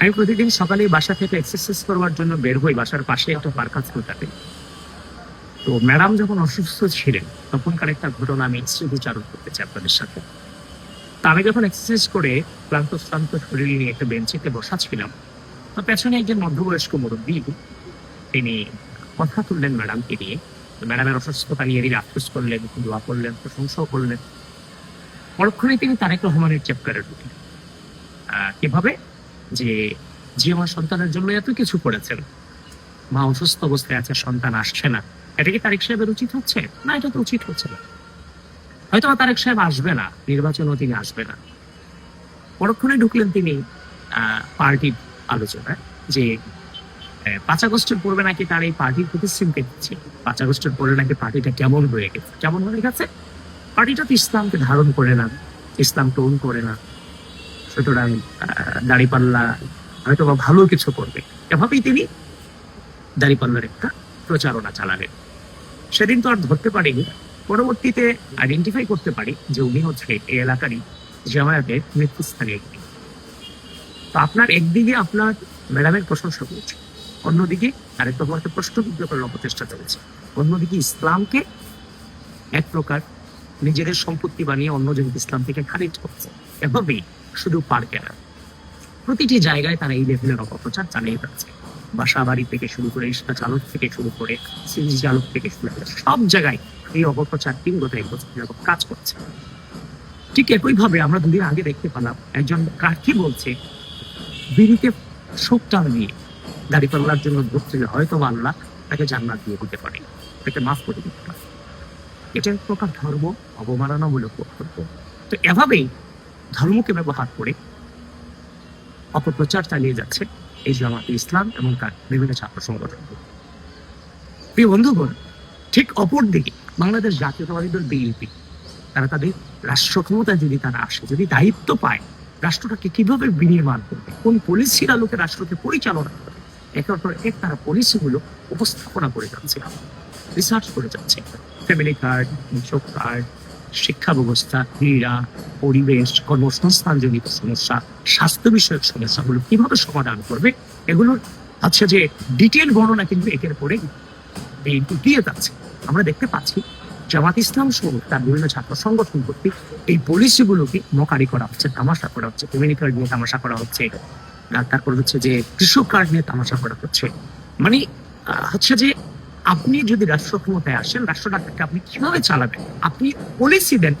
আমি প্রতিদিন সকালে বাসা থেকে এক্সারসাইজ করবার জন্য বের হই বাসার পাশে একটা পার্ক আছে ওটাতে। তো ম্যাডাম যখন অসুস্থ ছিলেন, তখনকার একটা ঘটনা আমি স্মৃতিচারণ করতে চাই আপনাদের সাথে। তা আমি যখন এক্সারসাইজ করে ক্লান্ত, শ্রান্ত শরীর নিয়ে একটা বেঞ্চিতে বসা ছিলাম তো পেছনে একজন মধ্যবয়স্ক মুরব্বী, তিনি কথা তুললেন ম্যাডামকে নিয়ে। ম্যাডামের অসুস্থতা নিয়ে তিনি আফসোস করলেন দোয়া করলেন, প্রশংসাও করলেন। পরক্ষণে তিনি তারেক রহমানের চ্যাপ্টারে ঢুকলেন। কীভাবে? যে যে আমার সন্তানের জন্য এত কিছু করেছেন। মা অসুস্থ অবস্থায় আছে, সন্তান আসছে না। এটা কি তারেক সাহেবের উচিত হচ্ছে? না, এটা তো উচিত হচ্ছে না। হয়তো তারেক সাহেব আসবে না, নির্বাচনও তিনি আসবে না। পরক্ষণে ঢুকলেন তিনি পার্টির আলোচনায়, যে পাঁচ আগস্টের পূর্বে নাকি তার এই পার্টির প্রতি ছিল পাঁচ আগস্টের পরে নাকি পার্টিটা কেমন হয়ে গেছে? কেমন হয়ে গেছে? পার্টিটা তো ইসলামকে ধারণ করে না, ইসলাম টোন করে না। সুতরাং দাড়িপাল্লা হয়তো বা ভালো কিছু করবে। এভাবেই তিনি দাড়িপাল্লার একটা প্রচারণা চালালেন। সেদিন তো আর ধরতে পারিনি। পরবর্তীতে আইডেন্টিফাই করতে পারি যে উনি হচ্ছে এই এলাকারই জামায়াতের নেতৃস্থানীয় একটি তো আপনার একদিকে আপনার ম্যাডামের প্রশংসা করছে, অন্যদিকে আরেক রকমের প্রশ্নবিদ্ধ করার অপচেষ্টা চলেছে। অন্যদিকে ইসলামকে এক প্রকার নিজেদের সম্পত্তি বানিয়ে অন্য জগৎ ইসলাম থেকে খারিজ করছে। এভাবেই শুধু পার্কেরা। প্রতিটি জায়গায় তারা এই লেভেলের অপপ্রচার চালিয়ে যাচ্ছে। বাসা বাড়ি থেকে শুরু করে রিক্সা চালক থেকে শুরু করে সিএনজি চালক থেকে শুরু করে সব জায়গায় এই অপপ্রচার তিন গত এক বছর কাজ করছে। ঠিক একইভাবে আমরা দুদিন আগে দেখতে পেলাম, একজন প্রার্থী বলছে বিড়িতে শোক টান দিয়ে দাড়ি পাল্লার জন্য ধরতে হয়তো আল্লাহ তাকে জান্নাত দিয়ে দিতে পারে। তাকে মাফ করে দিতে পারে। এটা এক প্রকার ধর্ম অবমাননামূলক বক্তব্য তো এভাবেই ধর্মকে ব্যবহার করে অপপ্রচার চালিয়ে যাচ্ছে এই জামাতে ইসলাম এবং তার বিভিন্ন ছাত্র সংগঠন। প্রিয় বন্ধুগণ, ঠিক অপর দিকে বাংলাদেশ জাতীয়তাবাদী দল বিএনপি, তারা তাদের রাষ্ট্র ক্ষমতায় যদি তারা আসে, যদি দায়িত্ব পায়, রাষ্ট্রটাকে কীভাবে বিনির্মাণ করবে, কোন পলিসির আলোকে রাষ্ট্রকে পরিচালনা করবে একের পর এক তারা পলিসিগুলো উপস্থাপনা করে যাচ্ছে। রিসার্চ করে যাচ্ছে। ফ্যামিলি কার্ড কৃষক কার্ড শিক্ষা ব্যবস্থা, ক্রীড়া, পরিবেশ, কর্মসংস্থান জনিত সমস্যা, স্বাস্থ্য বিষয়ক সমস্যাগুলো কীভাবে সমাধান করবে এগুলোর আচ্ছা যে ডিটেল বর্ণনা কিন্তু একের পরে দিয়ে যাচ্ছে। আমরা দেখতে পাচ্ছি, জামাত ইসলাম সহ তার বিভিন্ন ছাত্র সংগঠন কর্তৃক এই পলিসিগুলোকে মকারি করা হচ্ছে, তামাশা করা হচ্ছে ফ্যামিলি কার্ড নিয়ে তামাশা করা হচ্ছে তারপর হচ্ছে যে কৃষক কার্ড নিয়ে তামাশা করা হচ্ছে। মানে হচ্ছে যে আপনি যদি রাষ্ট্র ক্ষমতায় আসেন, রাষ্ট্রটাকে আপনি কীভাবে চালাবেন? আপনি পলিসি দেন।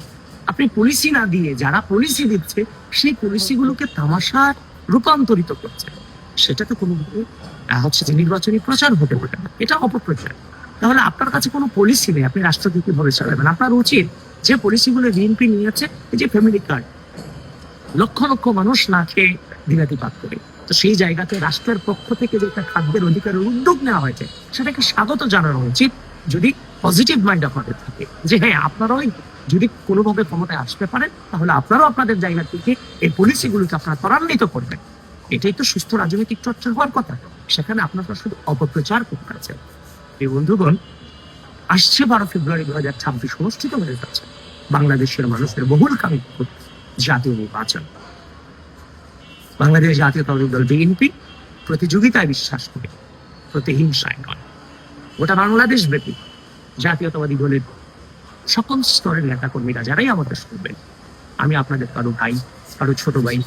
আপনি পলিসি না দিয়ে যারা পলিসি দিচ্ছে, সেই পলিসিগুলোকে তামাশার রূপান্তরিত করছে। সেটা তো কোনো হচ্ছে যে নির্বাচনী প্রচার হতে পারে না। এটা অপপ্রচার। তাহলে আপনার কাছে কোনো পলিসি নেই, আপনি রাষ্ট্রকে কীভাবে চালাবেন? আপনার উচিত যে পলিসিগুলো বিএনপি নিয়েছে, এই যে ফ্যামিলি কার্ড লক্ষ লক্ষ মানুষ না খেয়ে দিনাতিপাত করে। সেই জায়গাতে রাষ্ট্রের পক্ষ থেকে যে একটা খাদ্যের অধিকারের উদ্যোগ নেওয়া হয়েছে, সেটাকে স্বাগত জানানো উচিত যদি পজিটিভ মাইন্ড আপনাদের থাকে, যে হ্যাঁ আপনারাও যদি কোনোভাবে ক্ষমতায় আসতে পারেন, তাহলে আপনারাও আপনাদের জায়গা থেকে এই পলিসিগুলোকে আপনারা ত্বরান্বিত করবেন। এটাই তো সুস্থ রাজনৈতিক চর্চা হওয়ার কথা। সেখানে আপনারা শুধু অপপ্রচার করতে আছেন এই বন্ধুগণ, আসছে বারো ফেব্রুয়ারি দু হাজার ছাব্বিশ অনুষ্ঠিত হয়ে যাচ্ছে। বাংলাদেশের মানুষের বহুল কাঙ্ক্ষিত জাতীয় নির্বাচন। বাংলাদেশ জাতীয় জাতীয়তাবাদী দল বিএনপি প্রতিযোগিতায় বিশ্বাস করে, প্রতিহিংসায় নয়। গোটা বাংলাদেশ ব্যাপী জাতীয়তাবাদী দলের সকল স্তরের নেতা কর্মীরা যারাই আমাদের শুনবেন আমি আপনাদের কারও ভাই, কারও ছোট ভাই,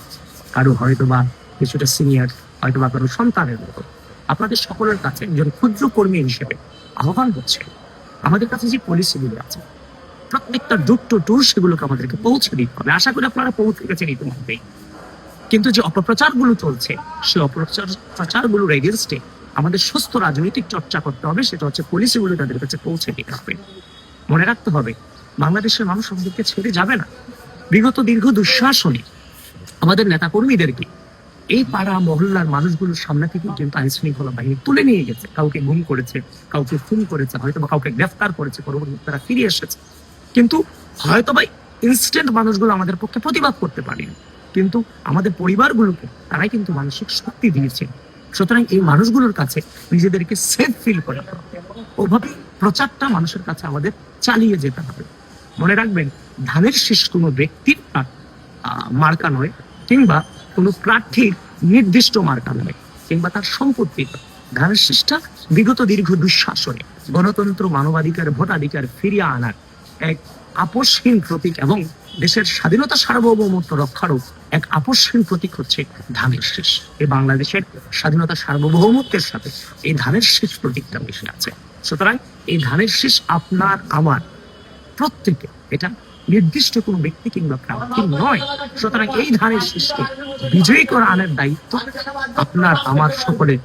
কারও হয়তো বা কিছুটা সিনিয়র হয়তো বা কারও সন্তানের মতো। আপনাদের সকলের কাছে একজন ক্ষুদ্র কর্মী হিসেবে আহ্বান করছে। আমাদের কাছে যে পলিসিগুলো আছে, প্রত্যেকটা ডুট টু ডোর সেগুলোকে আমাদেরকে পৌঁছে দিতে হবে। আশা করি আপনারা পৌঁছে গেছেন ইতিমধ্যেই। কিন্তু যে অপপ্রচারগুলো চলছে সেই অপপ্রচার প্রচারগুলোর এগেনস্টে আমাদের সুস্থ রাজনৈতিক চর্চা করতে হবে, সেটা হচ্ছে পলিসিগুলো তাদের কাছে পৌঁছে দিতে হবে। মনে রাখতে হবে, বাংলাদেশের মানুষ আমাদেরকে ছেড়ে যাবে না। বিগত দীর্ঘ দুঃশাসনে আমাদের নেতা কর্মীদেরকে এই পাড়া মহল্লার মানুষগুলোর সামনে থেকে কিন্তু আইন শৃঙ্খলা বাহিনী তুলে নিয়ে গেছে। কাউকে গুম করেছে, কাউকে খুন করেছে হয়তো বা কাউকে গ্রেফতার করেছে পরবর্তীতে তারা ফিরে এসেছে। কিন্তু হয়তো বা ইনস্ট্যান্ট মানুষগুলো আমাদের পক্ষে প্রতিবাদ করতে পারেনি। কিন্তু আমাদের পরিবারগুলোকে তারাই কিন্তু মানসিক শক্তি দিয়েছে। সুতরাং এই মানুষগুলোর কাছে নিজেদেরকে সেফ ফিল করে ওভাবে প্রচারটা মানুষের কাছে আমাদের চালিয়ে যেতে হবে। মনে রাখবেন, ধানের শীষ কোনো ব্যক্তির মার্কা নয়, কিংবা কোনো প্রার্থীর নির্দিষ্ট মার্কা নয়, কিংবা তার সম্পত্তি ধানের শীষটা বিগত দীর্ঘ দুঃশাসনে গণতন্ত্র, মানবাধিকার, ভোটাধিকার ফিরিয়ে আনার এক আপসহীন প্রতীক এবং দেশের স্বাধীনতা সার্বভৌমত্ব রক্ষারও এক আপসহীন প্রতীক হচ্ছে ধানের শীষ। এই বাংলাদেশের স্বাধীনতা সার্বভৌমত্বের সাথে এই ধানের শীষ প্রতীকটা মিশে আছে। সুতরাং এই ধানের শীষ আপনার, আমার, প্রত্যেকে, এটা নির্দিষ্ট কোনো ব্যক্তি কিংবা প্রার্থী নয়। সুতরাং এই ধানের শীষকে বিজয়ী করে আনার দায়িত্ব আপনার, আমার সকলের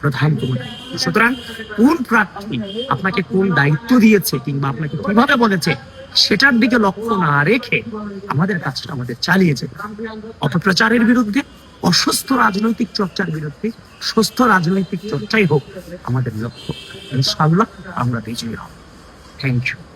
প্রধান কোনো সুতরাং কোন প্রার্থী আপনাকে কোন দায়িত্ব দিয়েছে কিংবা আপনাকে কীভাবে বলেছে সেটার দিকে লক্ষ্য না রেখে আমাদের কাজটা আমাদের চালিয়ে যেতে। অপপ্রচারের বিরুদ্ধে, অসুস্থ রাজনৈতিক চর্চার বিরুদ্ধে, সুস্থ রাজনৈতিক চর্চাই হোক আমাদের লক্ষ্য। ইনশাআল্লাহ আমরা বিজয়ী হব। Thank you